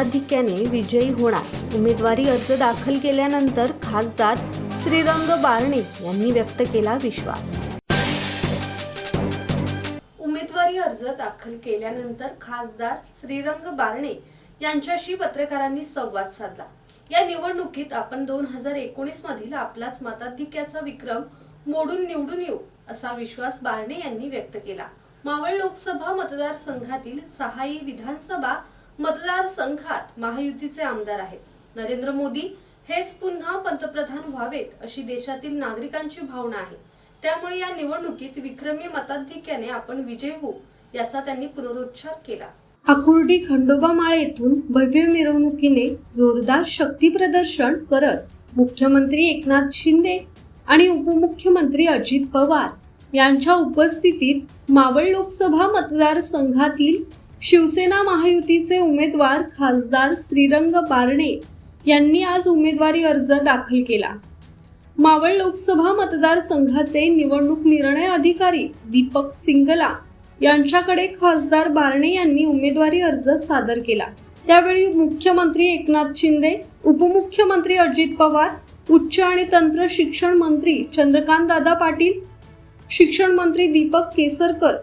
मताधिक्याने विजयी होणार. उमेदवारी अर्ज दाखल केल्यानंतर खासदार श्रीरंग बारणे यांनी व्यक्त केला विश्वास. उमेदवारी अर्ज दाखल केल्यानंतर खासदार श्रीरंग बारणे यांच्याशी पत्रकारांनी संवाद साधला. या निवडणुकीत आपण दोन हजार एकोणीस मधील आपलाच मताधिक्याचा विक्रम मोडून निवडून येऊ असा विश्वास बारणे यांनी व्यक्त केला. मावळ लोकसभा मतदारसंघातील सहाही विधानसभा मतदारसंघात महायुतीचे आमदार आहेत. नरेंद्र मोदी हेच पुन्हा पंतप्रधान व्हावेत अशी देशातील नागरिकांची भावना आहे. त्यामुळे या निवडणुकीत विक्रमी मताधिक्याने आपण विजय होऊ याचा त्यांनी पुनरुच्चार केला. आकुर्डी खंडोबा माळ येथून भव्य मिरवणुकीने जोरदार शक्ती प्रदर्शन करत मुख्यमंत्री एकनाथ शिंदे आणि उपमुख्यमंत्री अजित पवार यांच्या उपस्थितीत मावळ लोकसभा मतदारसंघातील शिवसेना महायुतीचे उमेदवार खासदार श्रीरंग बारणे यांनी आज उमेदवारी अर्ज दाखल केला. मावळ लोकसभा मतदारसंघाचे निवडणूक निर्णय अधिकारी दीपक सिंगला यांच्याकडे खासदार बारणे यांनी उमेदवारी अर्ज सादर केला. त्यावेळी मुख्यमंत्री एकनाथ शिंदे उपमुख्यमंत्री अजित पवार उच्च आणि तंत्र शिक्षण मंत्री चंद्रकांत दादा पाटील शिक्षण मंत्री दीपक केसरकर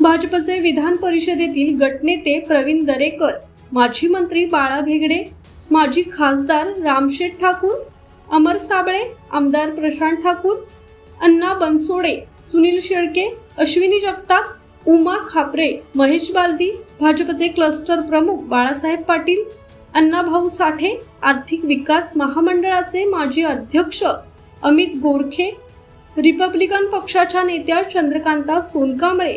भाजपचे विधान परिषदेतील गटनेते प्रवीण दरेकर माजी मंत्री बाळा भेगडे माजी खासदार रामशेठ ठाकूर अमर साबळे आमदार प्रशांत ठाकूर अण्णा बनसोडे सुनील शेळके अश्विनी जगताप उमा खापरे महेश बालदी भाजपचे क्लस्टर प्रमुख बाळासाहेब पाटील अण्णाभाऊ साठे आर्थिक विकास महामंडळाचे माजी अध्यक्ष अमित गोरखे रिपब्लिकन पक्षाच्या नेत्या चंद्रकांता सोनकांबळे